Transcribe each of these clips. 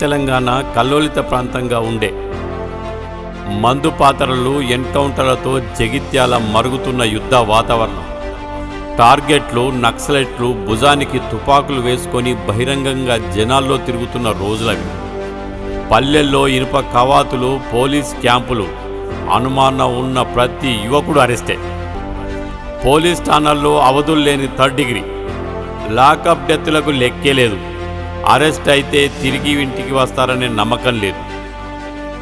తెలంగాణ కల్లోలిత ప్రాంతంగా ఉండే. మందు పాత్రలు ఎన్కౌంటర్లతో జగిత్యాల మరుగుతున్న యుద్ధ వాతావరణం. టార్గెట్లు నక్సలైట్లు భుజానికి తుపాకులు వేసుకొని బహిరంగంగా జనాల్లో తిరుగుతున్న రోజులవి. పల్లెల్లో ఇనుప కవాతులు పోలీస్ క్యాంపులు అనుమానం ఉన్న ప్రతి యువకుడు అరెస్టే. పోలీస్ ఠాణాల్లో అవధులు లేని థర్డ్ డిగ్రీ. లాకప్ డెత్తులకు లెక్కే లేదు. అరెస్ట్ అయితే తిరిగి ఇంటికి వస్తారనే నమ్మకం లేదు.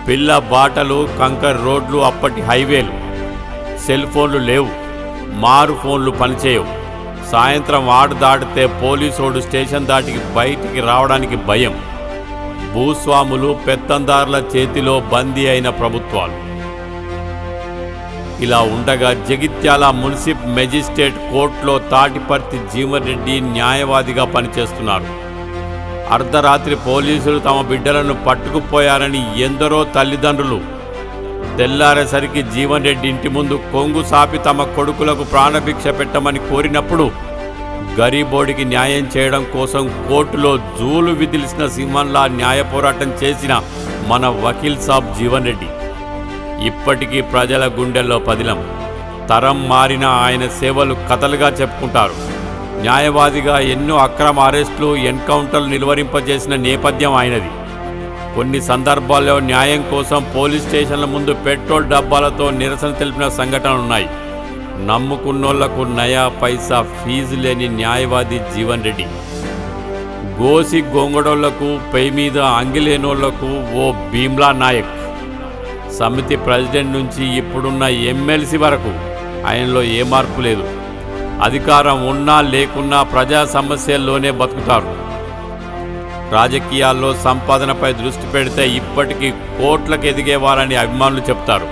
పిల్ల బాటలు కంకర్ రోడ్లు అప్పటి హైవేలు. సెల్ ఫోన్లు లేవు. మారు ఫోన్లు పనిచేయవు. సాయంత్రం ఆడు దాటితే పోలీసోడు స్టేషన్ దాటికి బయటికి రావడానికి భయం. భూస్వాములు పెత్తందారుల చేతిలో బందీ అయిన ప్రభుత్వాలు. ఇలా ఉండగా జగిత్యాల మున్సిప్ మెజిస్ట్రేట్ కోర్టులో తాటిపర్తి జీవన్రెడ్డి న్యాయవాదిగా పనిచేస్తున్నారు. అర్ధరాత్రి పోలీసులు తమ బిడ్డలను పట్టుకుపోయారని ఎందరో తల్లిదండ్రులు. తెల్లారేసరికి జీవన్ రెడ్డి ఇంటి ముందు కొంగు సాపి తమ కొడుకులకు ప్రాణభిక్ష పెట్టమని కోరినప్పుడు గరీబోడికి న్యాయం చేయడం కోసం కోర్టులో జూలు విదిలిసిన సింహంలా న్యాయ పోరాటం చేసిన మన వకీల్ సాబ్ జీవన్ రెడ్డి. ఇప్పటికీ ప్రజల గుండెల్లో పదిలం. తరం మారిన ఆయన సేవలు కథలుగా చెప్పుకుంటారు. న్యాయవాదిగా ఎన్నో అక్రమ అరెస్టులు ఎన్కౌంటర్లు నిలువరింపజేసిన నేపథ్యం ఆయనది. కొన్ని సందర్భాల్లో న్యాయం కోసం పోలీస్ స్టేషన్ల ముందు పెట్రోల్ డబ్బాలతో నిరసన తెలిపిన సంఘటనలున్నాయి. నమ్ముకున్నోళ్ళకు నయా పైసా ఫీజు లేని న్యాయవాది జీవన్ రెడ్డి. గోసి గొంగడోళ్ళకు పై మీద అంగిలేనోళ్ళకు ఓ భీమ్లా నాయక్. సమితి ప్రెసిడెంట్ నుంచి ఇప్పుడున్న ఎమ్మెల్సీ వరకు ఆయనలో ఏ మార్పు లేదు. అధికారం ఉన్నా లేకున్నా ప్రజా సమస్యల్లోనే బతుకుతారు. రాజకీయాల్లో సంపాదనపై దృష్టి పెడితే ఇప్పటికీ కోట్లకు ఎదిగేవారని అభిమానులు చెప్తారు.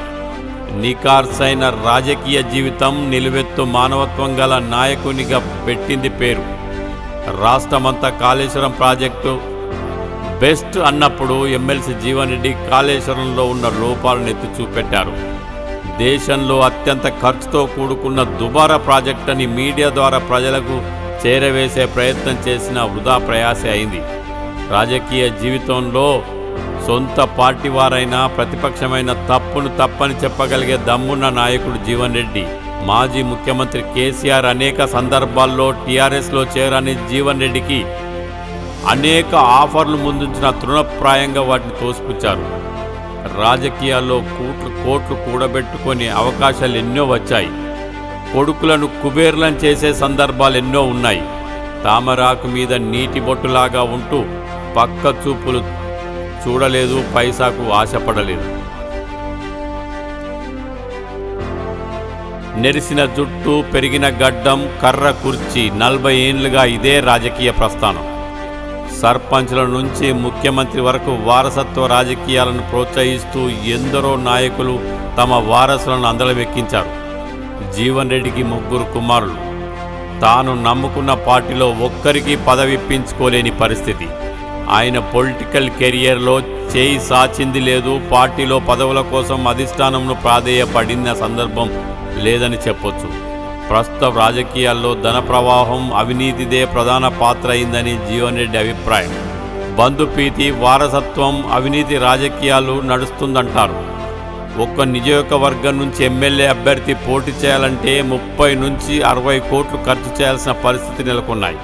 నికార్సైన రాజకీయ జీవితం నిలువెత్తు మానవత్వం గల నాయకునిగా పెట్టింది పేరు. రాష్ట్రమంతా కాళేశ్వరం ప్రాజెక్టు. బెస్ట్ అన్నప్పుడు ఎమ్మెల్సీ జీవన్ రెడ్డి కాళేశ్వరంలో ఉన్న లోపాలను ఎత్తి చూపెట్టారు. దేశంలో అత్యంత ఖర్చుతో కూడుకున్న దుబారా ప్రాజెక్ట్ అని మీడియా ద్వారా ప్రజలకు చేరవేసే ప్రయత్నం చేసిన వృధా ప్రయాసే అయింది. రాజకీయ జీవితంలో సొంత పార్టీ వారైనా ప్రతిపక్షమైన తప్పును తప్పని చెప్పగలిగే దమ్మున్న నాయకుడు జీవన్ రెడ్డి. మాజీ ముఖ్యమంత్రి కేసీఆర్ అనేక సందర్భాల్లో టీఆర్ఎస్లో చేరని జీవన్ రెడ్డికి అనేక ఆఫర్లు ముందుంచిన తృణప్రాయంగా వాటిని తోసిపుచ్చారు. రాజకీయాల్లో కూట్లు కోట్లు కూడబెట్టుకునే అవకాశాలు ఎన్నో వచ్చాయి. కొడుకులను కుబేర్లను చేసే సందర్భాలు ఎన్నో ఉన్నాయి. తామరాకు మీద నీటి బొట్టులాగా ఉంటూ పక్క చూపులు చూడలేదు పైసాకు ఆశపడలేదు. నెరిసిన జుట్టు పెరిగిన గడ్డం కర్ర కుర్చీ నలభై ఏండ్లుగా ఇదే రాజకీయ ప్రస్థానం. సర్పంచ్ల నుంచి ముఖ్యమంత్రి వరకు వారసత్వ రాజకీయాలను ప్రోత్సహిస్తూ ఎందరో నాయకులు తమ వారసులను అందలవెక్కించారు జీవన్ రెడ్డికి ముగ్గురు కుమారులు. తాను నమ్ముకున్న పార్టీలో ఒక్కరికి పదవిప్పించుకోలేని పరిస్థితి. ఆయన పొలిటికల్ కెరియర్లో చేయి సాచింది లేదు పార్టీలో పదవుల కోసం అధిష్టానంను ప్రాధేయపడిన సందర్భం లేదని చెప్పొచ్చు. ప్రస్తుత రాజకీయాల్లో ధన ప్రవాహం అవినీతిదే ప్రధాన పాత్ర అయిందని జీవన్ రెడ్డి అభిప్రాయం. బంధుప్రీతి వారసత్వం అవినీతి రాజకీయాలు నడుస్తుందంటారు. ఒక్క నియోజకవర్గం నుంచి ఎమ్మెల్యే అభ్యర్థి పోటీ చేయాలంటే ముప్పై నుంచి అరవై కోట్లు ఖర్చు చేయాల్సిన పరిస్థితి నెలకొన్నాయి.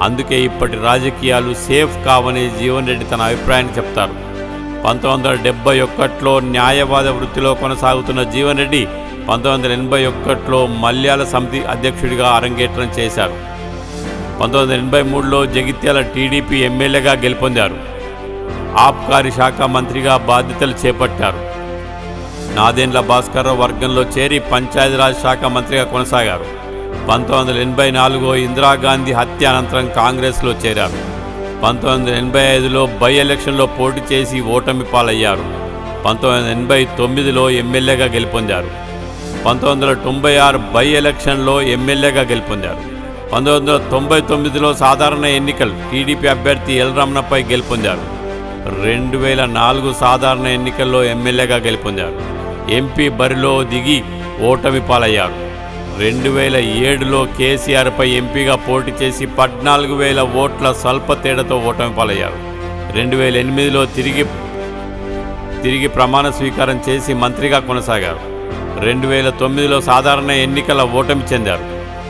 అందుకే ఇప్పటి రాజకీయాలు సేఫ్ కావని జీవన్ రెడ్డి తన అభిప్రాయాన్ని చెప్తారు. పంతొమ్మిది వందల డెబ్బై ఒకటిలో న్యాయవాద వృత్తిలో కొనసాగుతున్న జీవన్ రెడ్డి పంతొమ్మిది వందల ఎనభై ఒకటిలో మల్యాల సమితి అధ్యక్షుడిగా అరంగేట్రం చేశారు. పంతొమ్మిది వందల ఎనభై మూడులో జగిత్యాల టీడీపీ ఎమ్మెల్యేగా గెలుపొందారు. ఆబ్కారీ శాఖ మంత్రిగా బాధ్యతలు చేపట్టారు. నాదేండ్ల భాస్కర్రావు వర్గంలో చేరి పంచాయతీరాజ్ శాఖ మంత్రిగా కొనసాగారు. పంతొమ్మిది వందల ఎనభై నాలుగో ఇందిరాగాంధీ హత్య అనంతరం కాంగ్రెస్లో చేరారు. పంతొమ్మిది వందల ఎనభై ఐదులో బై ఎలక్షన్లో పోటీ చేసి ఓటమి పాలయ్యారు. పంతొమ్మిది వందల ఎనభై తొమ్మిదిలో ఎమ్మెల్యేగా గెలుపొందారు. పంతొమ్మిది వందల తొంభై ఆరు బై ఎలక్షన్లో ఎమ్మెల్యేగా గెలుపొందారు. పంతొమ్మిది వందల తొంభై తొమ్మిదిలో సాధారణ ఎన్నికలు టీడీపీ అభ్యర్థి ఎల్ రమణపై గెలుపొందారు. రెండు వేల నాలుగు సాధారణ ఎన్నికల్లో ఎమ్మెల్యేగా గెలుపొందారు. ఎంపీ బరిలో దిగి ఓటమి పాలయ్యారు. రెండు వేల ఏడులో కేసీఆర్పై ఎంపీగా పోటీ చేసి పద్నాలుగు వేల ఓట్ల స్వల్ప తేడాతో ఓటమి పాలయ్యారు. రెండు వేల ఎనిమిదిలో తిరిగి తిరిగి ప్రమాణ స్వీకారం చేసి మంత్రిగా కొనసాగారు. రెండు వేల తొమ్మిదిలో సాధారణ ఎన్నికల ఓటమి చెందారు.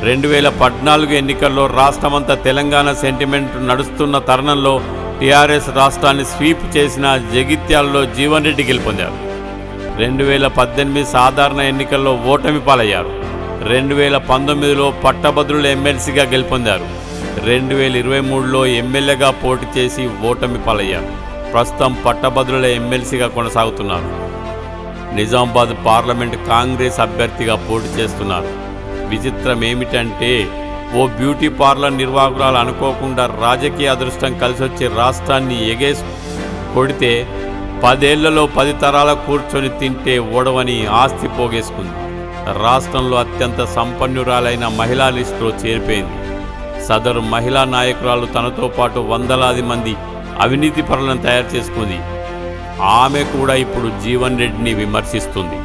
రెండు వేల పద్నాలుగు ఎన్నికల్లో రాష్ట్రమంతా తెలంగాణ సెంటిమెంట్ నడుస్తున్న తరుణంలో టీఆర్ఎస్ రాష్ట్రాన్ని స్వీప్ చేసిన జగిత్యాలలో జీవన్ రెడ్డి గెలుపొందారు. రెండు వేల పద్దెనిమిది సాధారణ ఎన్నికల్లో ఓటమి పాలయ్యారు. రెండు వేల పంతొమ్మిదిలో పట్టభద్రుల ఎమ్మెల్సీగా గెలుపొందారు. రెండు వేల ఇరవై మూడులో ఎమ్మెల్యేగా పోటీ చేసి ఓటమి పాలయ్యారు. ప్రస్తుతం పట్టభద్రుల ఎమ్మెల్సీగా కొనసాగుతున్నారు. నిజామాబాద్ పార్లమెంట్ కాంగ్రెస్ అభ్యర్థిగా పోటీ చేస్తున్నారు. విచిత్రం ఏమిటంటే ఓ బ్యూటీ పార్లర్ నిర్వాహకురాలు అనుకోకుండా రాజకీయ అదృష్టం కలిసొచ్చి రాష్ట్రాన్ని ఎగేసి కొడితే పదేళ్ళలో పది తరాల కూర్చొని తింటే ఓడవని ఆస్తి పోగేసుకుంది. రాష్ట్రంలో అత్యంత సంపన్నురాలైన మహిళా లిస్టులో చేరిపోయింది. సదరు మహిళా నాయకురాలు తనతో పాటు వందలాది మంది అవినీతి పరులను తయారు చేసుకుంది. ఆమె కూడా ఇప్పుడు జీవన్ రెడ్డిని విమర్శిస్తుంది.